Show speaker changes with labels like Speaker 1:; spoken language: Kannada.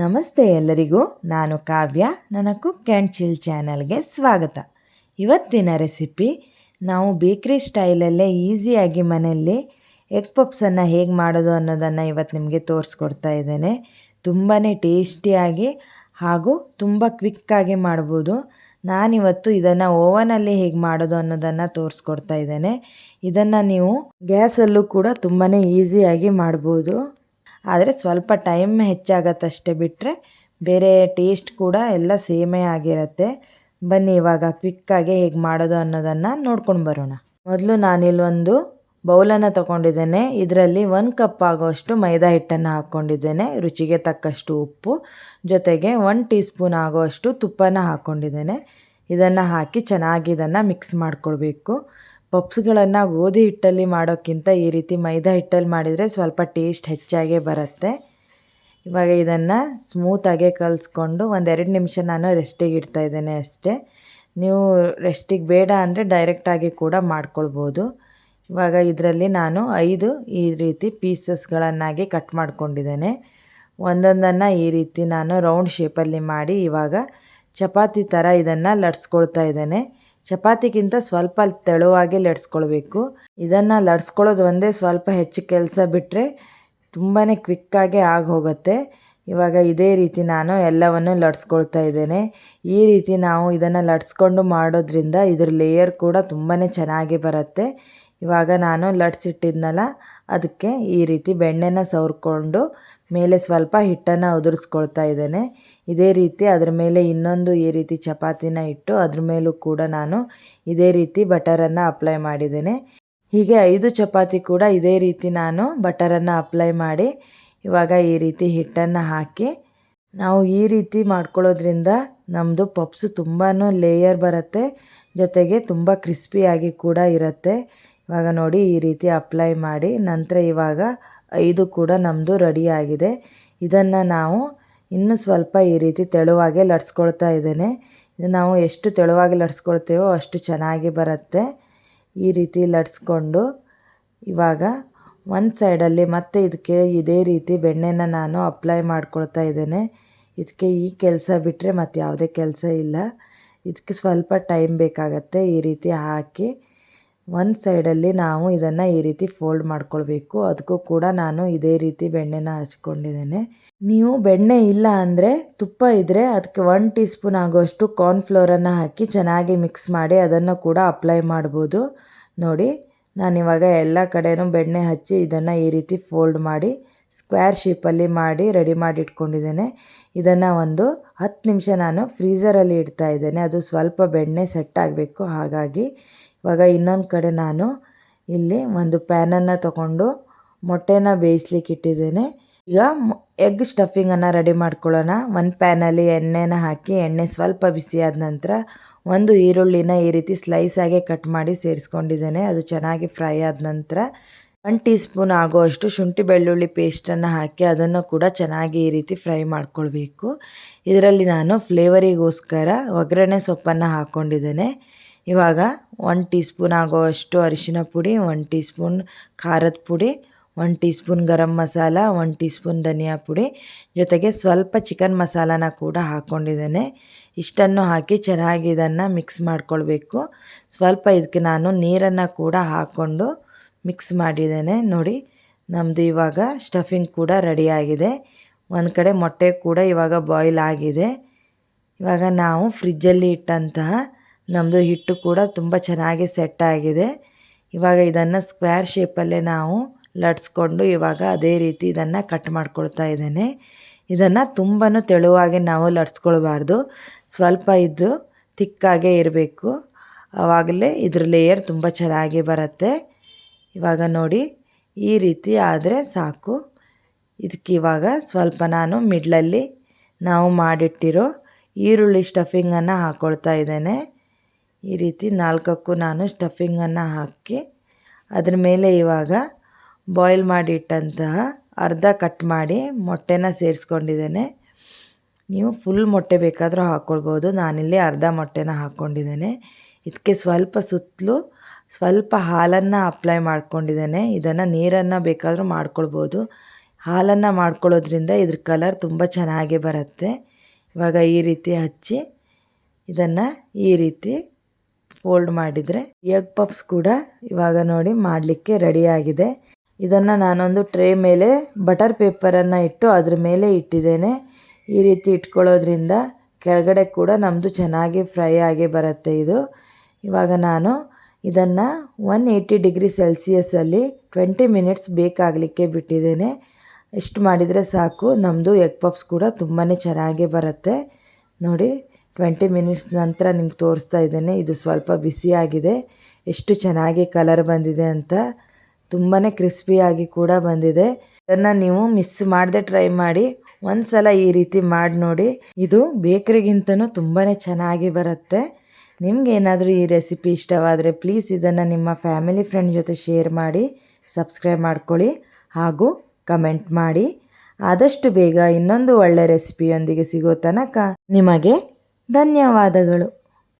Speaker 1: ನಮಸ್ತೆ ಎಲ್ಲರಿಗೂ, ನಾನು ಕಾವ್ಯ ನನ್ನ ಕುಕ್ ಆ್ಯಂಡ್ ಚಿಲ್ ಚಾನಲ್ಗೆ ಸ್ವಾಗತ. ಇವತ್ತಿನ ರೆಸಿಪಿ, ನಾವು ಬೇಕ್ರಿ ಸ್ಟೈಲಲ್ಲೇ ಈಸಿಯಾಗಿ ಮನೆಯಲ್ಲಿ ಎಗ್ ಪಪ್ಸನ್ನು ಹೇಗೆ ಮಾಡೋದು ಅನ್ನೋದನ್ನು ಇವತ್ತು ನಿಮಗೆ ತೋರಿಸ್ಕೊಡ್ತಾ ಇದ್ದೇನೆ. ತುಂಬಾ ಟೇಸ್ಟಿಯಾಗಿ ಹಾಗೂ ತುಂಬ ಕ್ವಿಕ್ಕಾಗಿ ಮಾಡ್ಬೋದು. ನಾನಿವತ್ತು ಇದನ್ನು ಓವನಲ್ಲಿ ಹೇಗೆ ಮಾಡೋದು ಅನ್ನೋದನ್ನು ತೋರಿಸ್ಕೊಡ್ತಾ ಇದ್ದೇನೆ. ಇದನ್ನು ನೀವು ಗ್ಯಾಸಲ್ಲೂ ಕೂಡ ತುಂಬಾ ಈಸಿಯಾಗಿ ಮಾಡ್ಬೋದು. ಆದರೆ ಸ್ವಲ್ಪ ಟೈಮ್ ಹೆಚ್ಚಾಗತ್ತಷ್ಟೇ ಬಿಟ್ಟರೆ ಬೇರೆ ಟೇಸ್ಟ್ ಕೂಡ ಎಲ್ಲ ಸೇಮೇ ಆಗಿರುತ್ತೆ. ಬನ್ನಿ ಇವಾಗ ಕ್ವಿಕ್ಕಾಗಿ ಹೇಗೆ ಮಾಡೋದು ಅನ್ನೋದನ್ನು ನೋಡ್ಕೊಂಡು ಬರೋಣ. ಮೊದಲು ನಾನಿಲ್ಲೊಂದು ಬೌಲನ್ನು ತಗೊಂಡಿದ್ದೇನೆ. ಇದರಲ್ಲಿ ಒಂದು ಕಪ್ ಆಗೋಷ್ಟು ಮೈದಾ ಹಿಟ್ಟನ್ನು ಹಾಕ್ಕೊಂಡಿದ್ದೇನೆ. ರುಚಿಗೆ ತಕ್ಕಷ್ಟು ಉಪ್ಪು. ಜೊತೆಗೆ ಒನ್ ಟೀ ಸ್ಪೂನ್ ಆಗೋಷ್ಟು ತುಪ್ಪನ ಹಾಕ್ಕೊಂಡಿದ್ದೇನೆ. ಇದನ್ನು ಹಾಕಿ ಚೆನ್ನಾಗಿ ಇದನ್ನು ಮಿಕ್ಸ್ ಮಾಡ್ಕೊಳ್ಬೇಕು. ಪಪ್ಸ್ಗಳನ್ನು ಗೋಧಿ ಹಿಟ್ಟಲ್ಲಿ ಮಾಡೋಕ್ಕಿಂತ ಈ ರೀತಿ ಮೈದಾ ಹಿಟ್ಟಲ್ಲಿ ಮಾಡಿದರೆ ಸ್ವಲ್ಪ ಟೇಸ್ಟ್ ಹೆಚ್ಚಾಗೇ ಬರುತ್ತೆ. ಇವಾಗ ಇದನ್ನು ಸ್ಮೂತಾಗೆ ಕಲಿಸ್ಕೊಂಡು ಒಂದೆರಡು ನಿಮಿಷ ನಾನು ರೆಸ್ಟಿಗೆ ಇಡ್ತಾ ಇದ್ದೇನೆ ಅಷ್ಟೇ. ನೀವು ರೆಸ್ಟಿಗೆ ಬೇಡ ಅಂದರೆ ಡೈರೆಕ್ಟಾಗಿ ಕೂಡ ಮಾಡ್ಕೊಳ್ಬೋದು. ಇವಾಗ ಇದರಲ್ಲಿ ನಾನು ಐದು ಈ ರೀತಿ ಪೀಸಸ್ಗಳನ್ನಾಗಿ ಕಟ್ ಮಾಡ್ಕೊಂಡಿದ್ದೇನೆ. ಒಂದೊಂದನ್ನು ಈ ರೀತಿ ನಾನು ರೌಂಡ್ ಶೇಪಲ್ಲಿ ಮಾಡಿ ಇವಾಗ ಚಪಾತಿ ಥರ ಇದನ್ನು ಲಟ್ಸ್ಕೊಳ್ತಾ ಇದ್ದೇನೆ. ಚಪಾತಿಗಿಂತ ಸ್ವಲ್ಪ ತೆಳುವಾಗಿ ಲಟ್ಸ್ಕೊಳ್ಬೇಕು ಇದನ್ನು ಲಟ್ಸ್ಕೊಳ್ಳೋದು ಒಂದೇ ಸ್ವಲ್ಪ ಹೆಚ್ಚು ಕೆಲಸ ಬಿಟ್ಟರೆ ತುಂಬಾ ಕ್ವಿಕ್ಕಾಗಿ ಆಗಿ ಹೋಗುತ್ತೆ ಇವಾಗ ಇದೇ ರೀತಿ ನಾನು ಎಲ್ಲವನ್ನು ಲಟ್ಸ್ಕೊಳ್ತಾ ಇದ್ದೇನೆ. ಈ ರೀತಿ ನಾವು ಇದನ್ನು ಲಟ್ಸ್ಕೊಂಡು ಮಾಡೋದ್ರಿಂದ ಇದ್ರ ಲೇಯರ್ ಕೂಡ ತುಂಬಾ ಚೆನ್ನಾಗಿ ಬರುತ್ತೆ. ಇವಾಗ ನಾನು ಲಟ್ಸಿಟ್ಟಿದ್ನಲ್ಲ ಅದಕ್ಕೆ ಈ ರೀತಿ ಬೆಣ್ಣೆನ ಸವರ್ಕೊಂಡು ಮೇಲೆ ಸ್ವಲ್ಪ ಹಿಟ್ಟನ್ನು ಉದುರಿಸ್ಕೊಳ್ತಾ ಇದ್ದೇನೆ. ಇದೇ ರೀತಿ ಅದ್ರ ಮೇಲೆ ಇನ್ನೊಂದು ಈ ರೀತಿ ಚಪಾತಿನ ಇಟ್ಟು ಅದ್ರ ಮೇಲೂ ಕೂಡ ನಾನು ಇದೇ ರೀತಿ ಬಟರನ್ನು ಅಪ್ಲೈ ಮಾಡಿದ್ದೇನೆ. ಹೀಗೆ ಐದು ಚಪಾತಿ ಕೂಡ ಇದೇ ರೀತಿ ನಾನು ಬಟರನ್ನು ಅಪ್ಲೈ ಮಾಡಿ ಇವಾಗ ಈ ರೀತಿ ಹಿಟ್ಟನ್ನು ಹಾಕಿ ನಾವು ಈ ರೀತಿ ಮಾಡ್ಕೊಳ್ಳೋದ್ರಿಂದ ನಮ್ಮದು ಪಪ್ಸು ತುಂಬಾ ಲೇಯರ್ ಬರುತ್ತೆ, ಜೊತೆಗೆ ತುಂಬ ಕ್ರಿಸ್ಪಿಯಾಗಿ ಕೂಡ ಇರುತ್ತೆ. ಇವಾಗ ನೋಡಿ ಈ ರೀತಿ ಅಪ್ಲೈ ಮಾಡಿ ನಂತರ ಇವಾಗ ಐದು ಕೂಡ ನಮ್ಮದು ರೆಡಿಯಾಗಿದೆ ಇದನ್ನು ನಾವು ಇನ್ನೂ ಸ್ವಲ್ಪ ಈ ರೀತಿ ತೆಳುವಾಗೆ ಲಟ್ಸ್ಕೊಳ್ತಾ ಇದ್ದೇನೆ. ನಾವು ಎಷ್ಟು ತೆಳುವಾಗಿ ಲಟ್ಸ್ಕೊಳ್ತೇವೋ ಅಷ್ಟು ಚೆನ್ನಾಗಿ ಬರುತ್ತೆ. ಈ ರೀತಿ ಲಟ್ಸ್ಕೊಂಡು ಇವಾಗ ಒಂದು ಸೈಡಲ್ಲಿ ಮತ್ತೆ ಇದಕ್ಕೆ ಇದೇ ರೀತಿ ಬೆಣ್ಣೆನ ನಾನು ಅಪ್ಲೈ ಮಾಡ್ಕೊಳ್ತಾ ಇದ್ದೇನೆ. ಇದಕ್ಕೆ ಈ ಕೆಲಸ ಬಿಟ್ಟರೆ ಮತ್ತು ಯಾವುದೇ ಕೆಲಸ ಇಲ್ಲ. ಇದಕ್ಕೆ ಸ್ವಲ್ಪ ಟೈಮ್ ಬೇಕಾಗತ್ತೆ ಈ ರೀತಿ ಹಾಕಿ. ಒಂದು ಸೈಡಲ್ಲಿ ನಾವು ಇದನ್ನು ಈ ರೀತಿ ಫೋಲ್ಡ್ ಮಾಡ್ಕೊಳ್ಬೇಕು. ಅದಕ್ಕೂ ಕೂಡ ನಾನು ಇದೇ ರೀತಿ ಬೆಣ್ಣೆನ ಹಚ್ಕೊಂಡಿದ್ದೇನೆ. ನೀವು ಬೆಣ್ಣೆ ಇಲ್ಲ ಅಂದರೆ ತುಪ್ಪ ಇದ್ದರೆ ಅದಕ್ಕೆ ಒನ್ ಟೀ ಸ್ಪೂನ್ ಆಗೋಷ್ಟು ಕಾರ್ನ್ಫ್ಲೋರನ್ನು ಹಾಕಿ ಚೆನ್ನಾಗಿ ಮಿಕ್ಸ್ ಮಾಡಿ ಅದನ್ನು ಕೂಡ ಅಪ್ಲೈ ಮಾಡ್ಬೋದು. ನೋಡಿ, ನಾನಿವಾಗ ಎಲ್ಲ ಕಡೆಯೂ ಬೆಣ್ಣೆ ಹಚ್ಚಿ ಇದನ್ನು ಈ ರೀತಿ ಫೋಲ್ಡ್ ಮಾಡಿ ಸ್ಕ್ವೇರ್ ಶೇಪಲ್ಲಿ ಮಾಡಿ ರೆಡಿ ಮಾಡಿ ಇಟ್ಕೊಂಡಿದ್ದೇನೆ ಇದನ್ನು ಒಂದು ಹತ್ತು ನಿಮಿಷ ನಾನು ಫ್ರೀಝರಲ್ಲಿ ಇಡ್ತಾ ಇದ್ದೇನೆ. ಅದು ಸ್ವಲ್ಪ ಬೆಣ್ಣೆ ಸೆಟ್ ಆಗಬೇಕು. ಹಾಗಾಗಿ ಇವಾಗ ಇನ್ನೊಂದು ಕಡೆ ನಾನು ಇಲ್ಲಿ ಒಂದು ಪ್ಯಾನನ್ನು ತಗೊಂಡು ಮೊಟ್ಟೆನ ಬೇಯಿಸ್ಲಿಕ್ಕೆ ಇಟ್ಟಿದ್ದೇನೆ. ಈಗ ಎಗ್ ಸ್ಟಫಿಂಗನ್ನು ರೆಡಿ ಮಾಡ್ಕೊಳ್ಳೋಣ. ಒಂದು ಪ್ಯಾನಲ್ಲಿ ಎಣ್ಣೆನ ಹಾಕಿ, ಎಣ್ಣೆ ಸ್ವಲ್ಪ ಬಿಸಿಯಾದ ನಂತರ ಒಂದು ಈರುಳ್ಳಿನ ಈ ರೀತಿ ಸ್ಲೈಸಾಗೆ ಕಟ್ ಮಾಡಿ ಸೇರಿಸ್ಕೊಂಡಿದ್ದೇನೆ. ಅದು ಚೆನ್ನಾಗಿ ಫ್ರೈ ಆದ ನಂತರ ಒನ್ ಟೀ ಸ್ಪೂನ್ ಆಗುವಷ್ಟು ಶುಂಠಿ ಬೆಳ್ಳುಳ್ಳಿ ಪೇಸ್ಟನ್ನು ಹಾಕಿ ಅದನ್ನು ಕೂಡ ಚೆನ್ನಾಗಿ ಈ ರೀತಿ ಫ್ರೈ ಮಾಡ್ಕೊಳ್ಬೇಕು. ಇದರಲ್ಲಿ ನಾನು ಫ್ಲೇವರಿಗೋಸ್ಕರ ಒಗ್ಗರಣೆ ಸೊಪ್ಪನ್ನು ಹಾಕ್ಕೊಂಡಿದ್ದೇನೆ. ಇವಾಗ ಒನ್ ಟೀ ಸ್ಪೂನ್ ಆಗುವಷ್ಟು ಅರಿಶಿನ ಪುಡಿ, ಒನ್ ಟೀ ಸ್ಪೂನ್ ಖಾರದ ಪುಡಿ, one teaspoon garam masala, one teaspoon ಧನಿಯಾ ಪುಡಿ ಜೊತೆಗೆ ಸ್ವಲ್ಪ ಚಿಕನ್ ಮಸಾಲಾನ ಕೂಡ ಹಾಕ್ಕೊಂಡಿದ್ದೇನೆ. ಇಷ್ಟನ್ನು ಹಾಕಿ ಚೆನ್ನಾಗಿ ಇದನ್ನು ಮಿಕ್ಸ್ ಮಾಡ್ಕೊಳ್ಬೇಕು. ಸ್ವಲ್ಪ ಇದಕ್ಕೆ ನಾನು ನೀರನ್ನು ಕೂಡ ಹಾಕ್ಕೊಂಡು ಮಿಕ್ಸ್ ಮಾಡಿದ್ದೇನೆ. ನೋಡಿ ನಮ್ಮದು ಇವಾಗ ಸ್ಟಫಿಂಗ್ ಕೂಡ ರೆಡಿಯಾಗಿದೆ ಒಂದು ಕಡೆ ಮೊಟ್ಟೆ ಕೂಡ ಇವಾಗ ಬಾಯ್ಲ್ ಆಗಿದೆ. ಇವಾಗ ನಾವು ಫ್ರಿಜ್ಜಲ್ಲಿ ಇಟ್ಟಂತಹ ನಮ್ಮದು ಹಿಟ್ಟು ಕೂಡ ತುಂಬ ಚೆನ್ನಾಗಿ ಸೆಟ್ ಆಗಿದೆ. ಇವಾಗ ಇದನ್ನು ಸ್ಕ್ವೇರ್ ಶೇಪಲ್ಲೇ ನಾವು ಲಟ್ಸ್ಕೊಂಡು ಇವಾಗ ಅದೇ ರೀತಿ ಇದನ್ನು ಕಟ್ ಮಾಡ್ಕೊಳ್ತಾ ಇದ್ದೇನೆ. ಇದನ್ನು ತುಂಬಾ ತೆಳುವಾಗಿ ನಾವು ಲಟ್ಸ್ಕೊಳ್ಬಾರ್ದು. ಸ್ವಲ್ಪ ಇದ್ದು ತಿಕ್ಕಾಗೇ ಇರಬೇಕು. ಆವಾಗಲೇ ಇದ್ರ ಲೇಯರ್ ತುಂಬ ಚೆನ್ನಾಗಿ ಬರುತ್ತೆ. ಇವಾಗ ನೋಡಿ, ಈ ರೀತಿ ಆದರೆ ಸಾಕು. ಇದಕ್ಕೆ ಇವಾಗ ಸ್ವಲ್ಪ ನಾನು ಮಿಡ್ಲಲ್ಲಿ ನಾವು ಮಾಡಿಟ್ಟಿರೋ ಈರುಳ್ಳಿ ಸ್ಟಫಿಂಗನ್ನು ಹಾಕ್ಕೊಳ್ತಾ ಇದ್ದೇನೆ. ಈ ರೀತಿ ನಾಲ್ಕಕ್ಕೂ ನಾನು ಸ್ಟಫಿಂಗನ್ನು ಹಾಕಿ ಅದ್ರ ಮೇಲೆ ಇವಾಗ ಬಾಯ್ಲ್ ಮಾಡಿಟ್ಟಂತಹ ಅರ್ಧ ಕಟ್ ಮಾಡಿ ಮೊಟ್ಟೆನ ಸೇರಿಸ್ಕೊಂಡಿದ್ದೇನೆ. ನೀವು ಫುಲ್ ಮೊಟ್ಟೆ ಬೇಕಾದರೂ ಹಾಕ್ಕೊಳ್ಬೋದು ನಾನಿಲ್ಲಿ ಅರ್ಧ ಮೊಟ್ಟೆನ ಹಾಕ್ಕೊಂಡಿದ್ದೇನೆ ಇದಕ್ಕೆ ಸ್ವಲ್ಪ ಸುತ್ತಲೂ ಸ್ವಲ್ಪ ಹಾಲನ್ನು ಅಪ್ಲೈ ಮಾಡ್ಕೊಂಡಿದ್ದೇನೆ. ಇದನ್ನು ನೀರನ್ನು ಬೇಕಾದರೂ ಮಾಡ್ಕೊಳ್ಬೋದು. ಹಾಲನ್ನು ಮಾಡ್ಕೊಳ್ಳೋದ್ರಿಂದ ಇದ್ರ ಕಲರ್ ತುಂಬ ಚೆನ್ನಾಗಿ ಬರುತ್ತೆ. ಇವಾಗ ಈ ರೀತಿ ಹಚ್ಚಿ ಇದನ್ನು ಈ ರೀತಿ ಫೋಲ್ಡ್ ಮಾಡಿದರೆ ಎಗ್ ಪಪ್ಸ್ ಕೂಡ ಇವಾಗ ನೋಡಿ ಮಾಡಲಿಕ್ಕೆ ರೆಡಿಯಾಗಿದೆ ಇದನ್ನು ನಾನೊಂದು ಟ್ರೇ ಮೇಲೆ ಬಟರ್ ಪೇಪರನ್ನು ಇಟ್ಟು ಅದ್ರ ಮೇಲೆ ಇಟ್ಟಿದ್ದೇನೆ. ಈ ರೀತಿ ಇಟ್ಕೊಳ್ಳೋದ್ರಿಂದ ಕೆಳಗಡೆ ಕೂಡ ನಮ್ಮದು ಚೆನ್ನಾಗಿ ಫ್ರೈ ಆಗಿ ಬರುತ್ತೆ ಇದು. ಇವಾಗ ನಾನು ಇದನ್ನು ಒನ್ ಏಯ್ಟಿ ಡಿಗ್ರಿ ಸೆಲ್ಸಿಯಸ್ಸಲ್ಲಿ ಟ್ವೆಂಟಿ ಮಿನಿಟ್ಸ್ ಬೇಕಾಗಲಿಕ್ಕೆ ಬಿಟ್ಟಿದ್ದೇನೆ. ಇಷ್ಟು ಮಾಡಿದರೆ ಸಾಕು. ನಮ್ಮದು ಎಗ್ ಪಪ್ಸ್ ಕೂಡ ತುಂಬಾ ಚೆನ್ನಾಗಿ ಬರುತ್ತೆ. ನೋಡಿ, ಟ್ವೆಂಟಿ ಮಿನಿಟ್ಸ್ ನಂತರ ನಿಮ್ಗೆ ತೋರಿಸ್ತಾ ಇದ್ದೇನೆ. ಇದು ಸ್ವಲ್ಪ ಬಿಸಿಯಾಗಿದೆ ಎಷ್ಟು ಚೆನ್ನಾಗಿ ಕಲರ್ ಬಂದಿದೆ ಅಂತ ತುಂಬಾ ಕ್ರಿಸ್ಪಿಯಾಗಿ ಕೂಡ ಬಂದಿದೆ. ಇದನ್ನು ನೀವು ಮಿಸ್ ಮಾಡದೆ ಟ್ರೈ ಮಾಡಿ. ಒಂದು ಸಲ ಈ ರೀತಿ ಮಾಡಿ ನೋಡಿ. ಇದು ಬೇಕ್ರಿಗಿಂತನೂ ತುಂಬಾ ಚೆನ್ನಾಗಿ ಬರುತ್ತೆ. ನಿಮ್ಗೆ ಏನಾದರೂ ಈ ರೆಸಿಪಿ ಇಷ್ಟವಾದರೆ ಪ್ಲೀಸ್ ಇದನ್ನು ನಿಮ್ಮ ಫ್ಯಾಮಿಲಿ ಫ್ರೆಂಡ್ ಜೊತೆ ಶೇರ್ ಮಾಡಿ ಸಬ್ಸ್ಕ್ರೈಬ್ ಮಾಡ್ಕೊಳ್ಳಿ ಹಾಗೂ ಕಮೆಂಟ್ ಮಾಡಿ. ಆದಷ್ಟು ಬೇಗ ಇನ್ನೊಂದು ಒಳ್ಳೆ ರೆಸಿಪಿಯೊಂದಿಗೆ ಸಿಗೋ ತನಕ ನಿಮಗೆ ಧನ್ಯವಾದಗಳು.